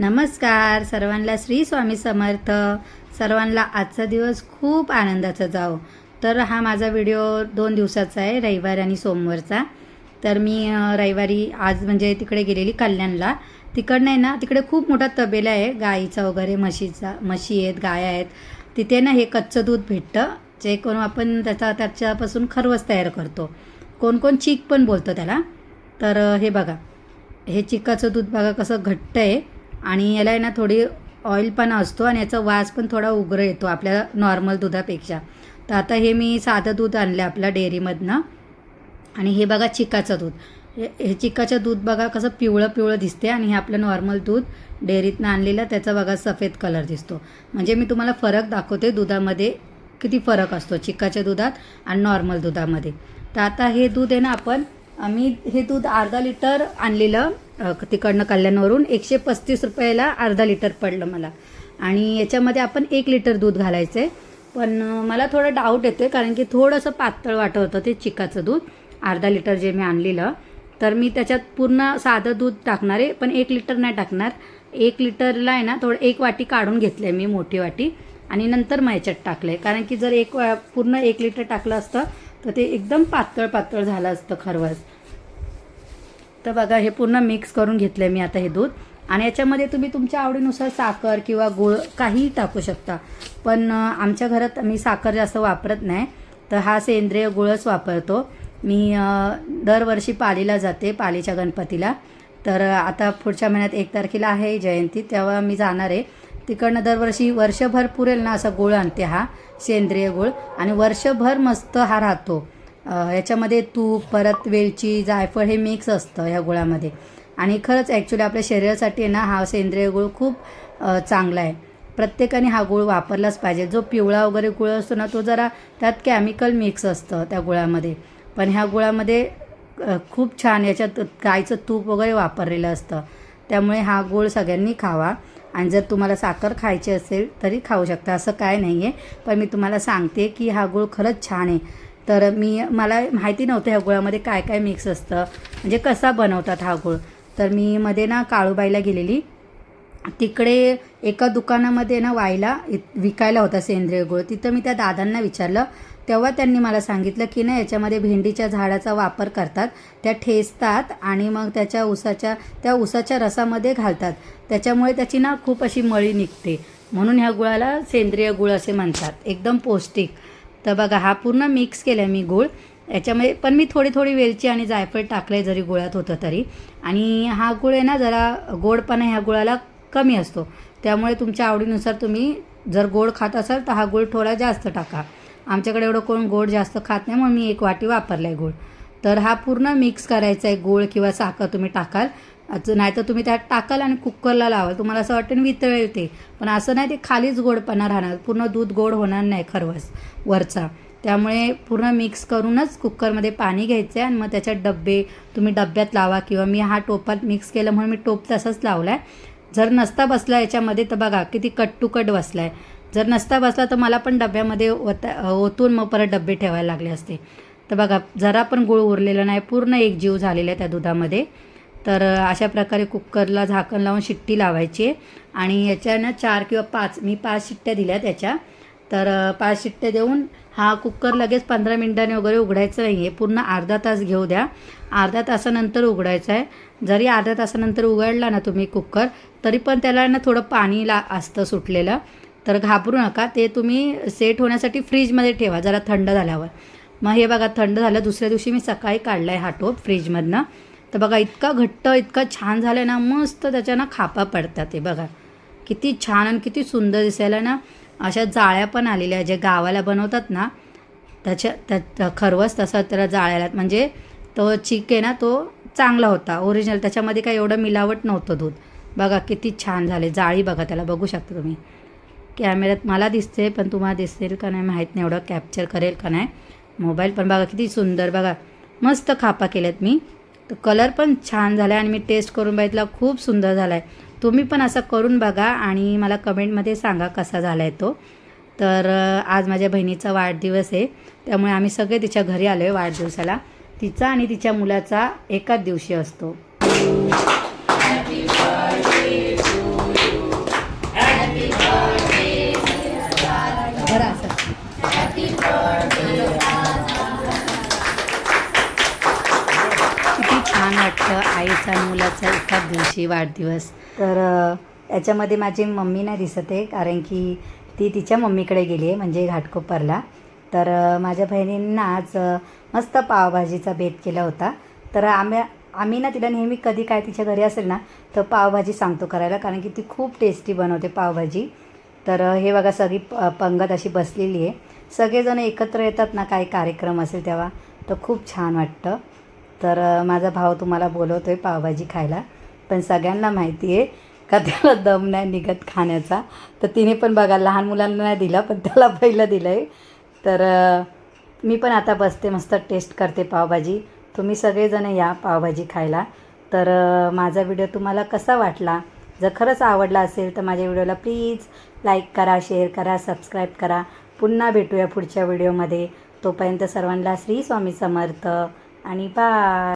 नमस्कार. सर्वांना श्री स्वामी समर्थ. सर्वांना आजचा दिवस खूप आनंदाचा जाओ तर हा माझा व्हिडिओ दोन दिवसाचा आहे रविवार आणि सोमवारचा. तर मी रविवारी आज म्हणजे तिकडे गेलेली कल्याणला. तिकडनं आहे ना तिकडे खूप मोठा तबेला आहे गाईचा वगैरे म्हशीचा म्हशी आहेत गाय आहेत. तिथे ना हे कच्चं दूध भेटतं जे कोण आपण त्याचा त्याच्यापासून खरवस तयार करतो. कोण कोण चीक पण बोलतो त्याला. तर हे बघा. हे चिकाचं दूध बघा कसं घट्ट आहे. आणि याला आहे ना थोडी ऑइलपणा असतो आणि याचा वास पण थोडा उग्र येतो आपल्या नॉर्मल दुधापेक्षा. तर आता हे मी साधं दूध आणलं आपल्या डेअरीमधनं. आणि हे बघा चिकाचं दूध. हे हे चिकाचं दूध बघा कसं पिवळं पिवळं दिसते आणि हे आपलं नॉर्मल दूध डेअरीतनं आणलेलं त्याचा बघा सफेद कलर दिसतो. म्हणजे मी तुम्हाला फरक दाखवते दुधामध्ये किती फरक असतो चिकाच्या दुधात आणि नॉर्मल दुधामध्ये. तर आता हे दूध आहे ना आपण आम्ही हे दूध अर्धा लिटर आणलेलं. तिकडनं कल्याणवरून एकशे पस्तीस रुपयाला अर्धा लिटर पडलं मला. आणि याच्यामध्ये आपण एक लिटर दूध घालायचं आहे पण मला थोडं डाऊट येते कारण की थोडंसं पातळ वाटत होतं ते चिकाचं दूध. अर्धा लिटर जे मी आणलेलं तर मी त्याच्यात पूर्ण साधं दूध टाकणार आहे पण एक लिटर नाही टाकणार. एक लिटरला आहे ना थोडं एक वाटी काढून घेतलं आहे मी मोठी वाटी. आणि नंतर मग याच्यात टाकलं आहे कारण की जर एक वा- पूर्ण एक लिटर टाकलं असतं तर ते एकदम पातळ पातळ झालं असतं खरवस. तर बघा हे पूर्ण मिक्स करून घेतलं आहे मी आता हे दूध. आणि याच्यामध्ये तुम्ही तुमच्या आवडीनुसार साखर किंवा गुळ काहीही टाकू शकता. पण आमच्या घरात मी साखर जास्त वापरत नाही. तर हा सेंद्रिय गुळच वापरतो. मी दरवर्षी पालीला जाते पालीच्या गणपतीला. तर आता पुढच्या महिन्यात एक तारखेला आहे जयंती तेव्हा मी जाणार आहे. तिकडनं दरवर्षी वर्षभर पुरेल ना असा गुळ आणते हा सेंद्रिय गुळ. आणि वर्षभर मस्त हा राहतो. याच्यामध्ये तूप परत वेलची जायफळ हे मिक्स असतं ह्या गुळामध्ये. आणि खरंच ॲक्च्युली आपल्या शरीरासाठी आहे ना हा सेंद्रिय गुळ खूप चांगला आहे. प्रत्येकाने हा गुळ वापरलाच पाहिजे. जो पिवळा वगैरे गुळ असतो ना तो जरा त्यात केमिकल मिक्स असतं त्या गुळामध्ये. पण ह्या गुळामध्ये खूप छान याच्यात गाईचं तूप वगैरे वापरलेलं असतं. त्यामुळे हा गुळ सगळ्यांनी खावा. आणि जर तुम्हाला साखर खायची असेल तरी खाऊ शकता. असं काय नाही आहे पण मी तुम्हाला सांगते की हा गुळ खरंच छान आहे. तर मी मला माहिती नव्हतं ह्या गुळामध्ये काय काय मिक्स असतं. म्हणजे कसा बनवतात हा गुळ. तर मी मध्ये ना काळूबाईला गेलेली. तिकडे एका दुकानामध्ये ना वायला विकायला होता सेंद्रिय गुळ. तिथं मी त्या दादांना विचारलं. तेव्हा त्यांनी मला सांगितलं की ना याच्यामध्ये भेंडीच्या झाडाचा वापर करतात. त्या ठेचतात आणि मग त्याच्या उसाच्या त्या उसाच्या रसामध्ये घालतात. त्याच्यामुळे त्याची ना खूप अशी मळी निघते. म्हणून ह्या गुळाला सेंद्रिय गुळ असे म्हणतात. एकदम पौष्टिक. तर बघा हा पूर्ण मिक्स केला मी गूळ. याच्यामध्ये पण मी थोडी थोडी वेलची आणि जायफळ टाकले जरी गुळात होतं तरी. आणि हा गुळ आहे ना जरा गोडपणा ह्या गुळाला कमी असतो. त्यामुळे तुमच्या आवडीनुसार तुम्ही जर गोड खात असाल तर हा गुळ थोडा जास्त टाका. आमच्याकडे एवढं कोण गोड जास्त खात नाही म्हणून मी एक वाटी वापरला आहे गुळ. तर हा पूर्ण मिक्स करायचा आहे गूळ किंवा साखर तुम्ही टाकाल. नाही तर तुम्ही त्यात टाकाल आणि कुकरला लावाल. तुम्हाला असं वाटेल वितळेल ते पण असं नाही ते खालीच गोडपणा राहणार. पूर्ण दूध गोड होणार नाही खरवस वरचा. त्यामुळे पूर्ण मिक्स करूनच कुकरमध्ये पाणी घ्यायचं आहे आणि मग त्याच्यात डब्बे तुम्ही डब्यात लावा किंवा मी हा टोपात मिक्स केलं म्हणून मी टोप तसंच लावला आहे जर नसता बसला याच्यामध्ये तर बघा किती कट टू कट बसला आहे जर नसता बसला तर मला पण डब्यामध्ये ओता ओतून मग परत डब्बे ठेवायला लागले असते. तर बघा जरा पण गुळ उरलेला नाही. पूर्ण एक जीव झालेला आहे त्या दुधामध्ये. तर अशा प्रकारे कुकरला झाकण लावून शिट्टी लावायची. आहे आणि याच्यानं चार किंवा पाच मी पाच शिट्ट्या दिल्या त्याच्या तर पाच शिट्ट्या देऊन हा कुकर लगेच पंधरा मिनिटांनी वगैरे उघडायचं नाही आहे पूर्ण अर्धा तास घेऊ द्या. अर्धा तासानंतर उघडायचं आहे. जरी अर्ध्या तासानंतर उघडला ना तुम्ही कुकर तरी पण त्याला ना थोडं पाणी ला असतं सुटलेलं. तर घाबरू नका. ते तुम्ही सेट होण्यासाठी फ्रीजमध्ये ठेवा. जरा थंड झाल्यावर. मग हे बघा थंड झालं. दुसऱ्या दिवशी मी सकाळी काढला आहे हा टोप फ्रीजमधनं. तर बघा इतका घट्ट इतका छान झालं ना मस्त त्याच्यानं खापा पडतात ते बघा. किती छान आणि किती सुंदर दिसायला ना अशा जाळ्या पण आलेल्या जे गावाला बनवतात ना त्याच्या त्या खरवस तसा त्याला जाळ्याला म्हणजे तो चिक आहे ना तो चांगला होता ओरिजिनल त्याच्यामध्ये काही एवढं मिलावट नव्हतं दूध. बघा किती छान झाले. जाळी बघा त्याला बघू शकता तुम्ही. कॅमेऱ्यात मला दिसते पण तुम्हाला दिसेल का नाही माहीत नाही एवढं कॅप्चर करेल का नाही. मोबाईल पण बघा किती सुंदर बघा. मस्त खापा केल्यात मी. कलर पण छान झाला आहे आणि मी टेस्ट करून बघितला खूप सुंदर झाला आहे तुम्ही पण असं करून बघा आणि मला कमेंटमध्ये सांगा कसा झाला आहे तो. तर आज माझ्या बहिणीचा वाढदिवस आहे त्यामुळे आम्ही सगळे तिच्या घरी आलो आहे वाढदिवसाला. तिचा आणि तिच्या मुलाचा एकाच दिवशी असतो. लहानशा मुलाचा एकाच दिवशी वाढदिवस. तर याच्यामध्ये माझी मम्मी नाही दिसत आहे कारण की ती तिच्या मम्मीकडे गेली आहे म्हणजे घाटकोपरला. तर माझ्या बहिणींना आज मस्त पावभाजीचा भेद केला होता. तर आम्ही आम्ही ना तिला नेहमी कधी काय तिच्या घरी असेल ना तर पावभाजी सांगतो करायला कारण की ती खूप टेस्टी बनवते पावभाजी. तर हे बघा सगळी प- पंगत अशी बसलेली आहे. सगळेजण एकत्र येतात ना काही कार्यक्रम असेल तेव्हा तर खूप छान वाटतं. तर माझा भाव तुम्हाला बोलवतो आहे पावभाजी खायला. पण सगळ्यांना माहिती आहे का त्याला दम नाही निघत खाण्याचा. तर तिने पण बघा लहान मुलांना नाही दिला पण त्याला पहिलं दिलं आहे तर मी पण आता बसते मस्त टेस्ट करते पावभाजी. तुम्ही सगळेजण या पावभाजी खायला. तर माझा व्हिडिओ तुम्हाला कसा वाटला? जर खरंच आवडला असेल तर माझ्या व्हिडिओला प्लीज लाईक करा शेअर करा सबस्क्राईब करा. पुन्हा भेटूया पुढच्या व्हिडिओमध्ये तोपर्यंत सर्वांना श्री स्वामी समर्थ. आणि बाय